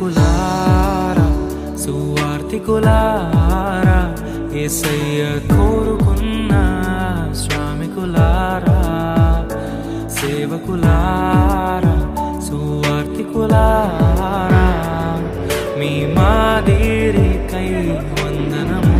సేవకులారా సువార్తికులారా ఏసయ్య కోరుకున్న శ్రామికులారా సేవకులారా సువార్తికులారా మీ మాదిరికై వందనము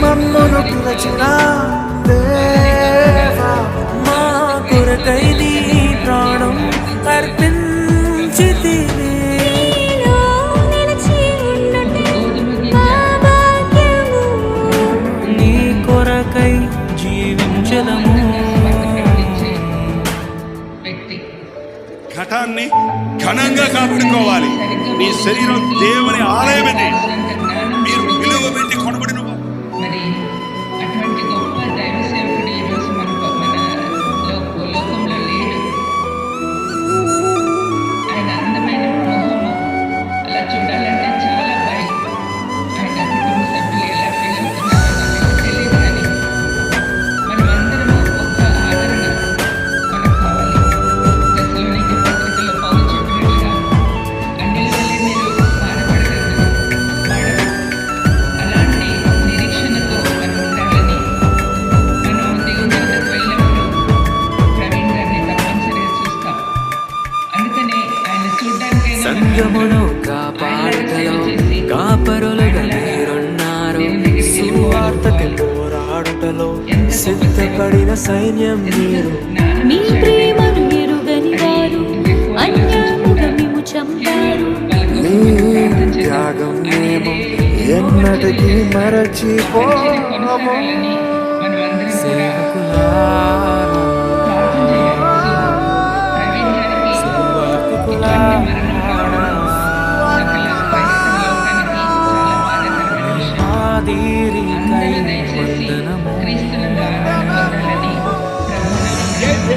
మమ్మను పిలచిన దేవా మా కొరకై నీ ప్రాణం అర్పించితివి. నీ కొరకై జీవించదము ఘటాన్ని ఘనంగా కాపాడుకోవాలి నీ శరీరం దేవుని ఆలయమని సువార్తకు పోరాడుటలో సిద్ధపడిన సైన్యం మీరు. మీ ప్రేమను ఎరుగని వారు అన్యాముగా మేము చంపారు. నీ త్యాగం మేము ఎన్నటికీ మరచిపోము. సేవకులారా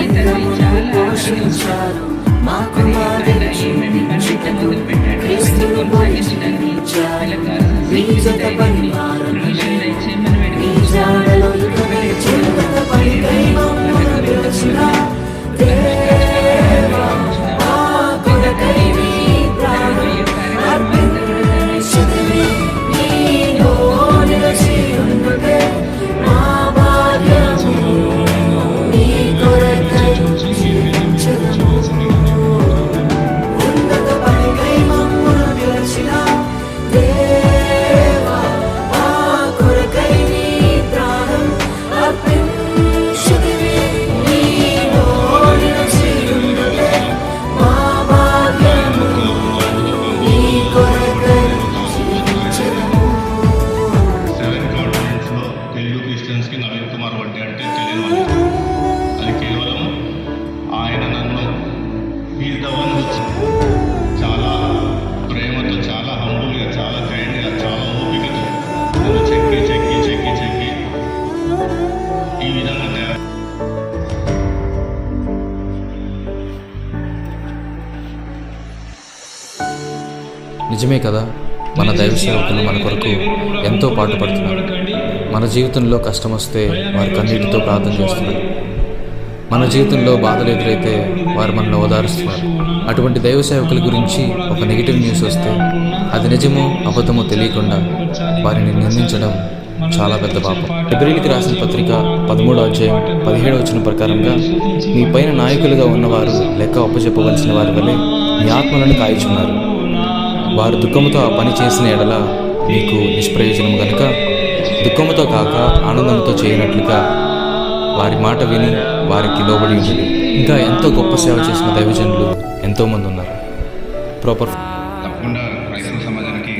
వీళ్ళందరికీ తండ్రి చాలా ఆదరించారు మరి నిజమే కదా? మన దైవ సేవకులు మన కొరకు ఎంతో పాటుపడుతున్నారు. మన జీవితంలో కష్టం వస్తే వారి కన్నీటితో ప్రార్థన చేస్తున్నారు. మన జీవితంలో బాధలు ఎదురైతే వారు మనల్ని ఓదారుస్తున్నారు. అటువంటి దైవ సేవకుల గురించి ఒక నెగిటివ్ న్యూస్ వస్తే అది నిజమో అబద్ధమో తెలియకుండా వారిని నిందించడం చాలా పెద్ద పాపం. ఫిబ్రిల్కి రాసిన పత్రిక పదమూడో అధ్యాయం పదిహేడవ వచ్చిన ప్రకారంగా మీ పైన నాయకులుగా ఉన్నవారు లెక్క అప్పచెప్పవలసిన వారి వలె మీ ఆత్మలను కాయిచున్నారు. వారు దుఃఖముతో ఆ పని చేసిన ఎడల మీకు నిష్ప్రయోజనం గనుక దుఃఖముతో కాక ఆనందంతో చేయనట్లుగా వారి మాట విని వారికి లోబడి ఉంటుంది ఇంకా ఎంతో గొప్ప సేవ చేసిన దైవజనులు ఎంతోమంది ఉన్నారు. ప్రాపర్ తప్పకుండా క్రైస్తవ సమాజానికి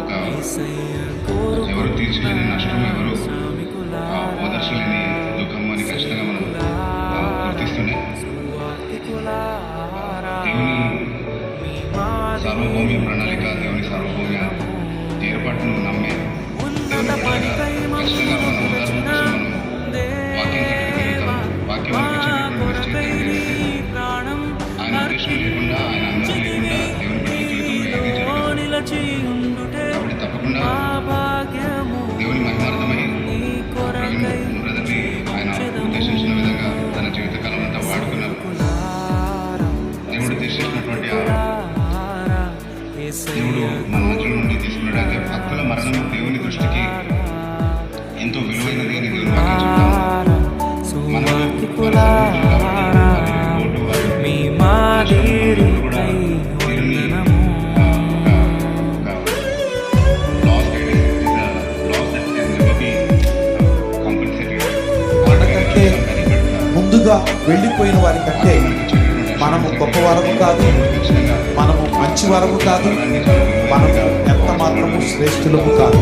ఒక ఎవరు తీర్చలేని నష్టం ఎవరు ఆ, ఓదార్చలేని सार्वभौमिक प्रणाली का ముందుగా వెళ్ళిపోయిన వారి కంటే మనము గొప్పవారము కాదు మనము మంచివారము కాదు మనము ఎంత మాత్రము శ్రేష్ఠులము కాదు.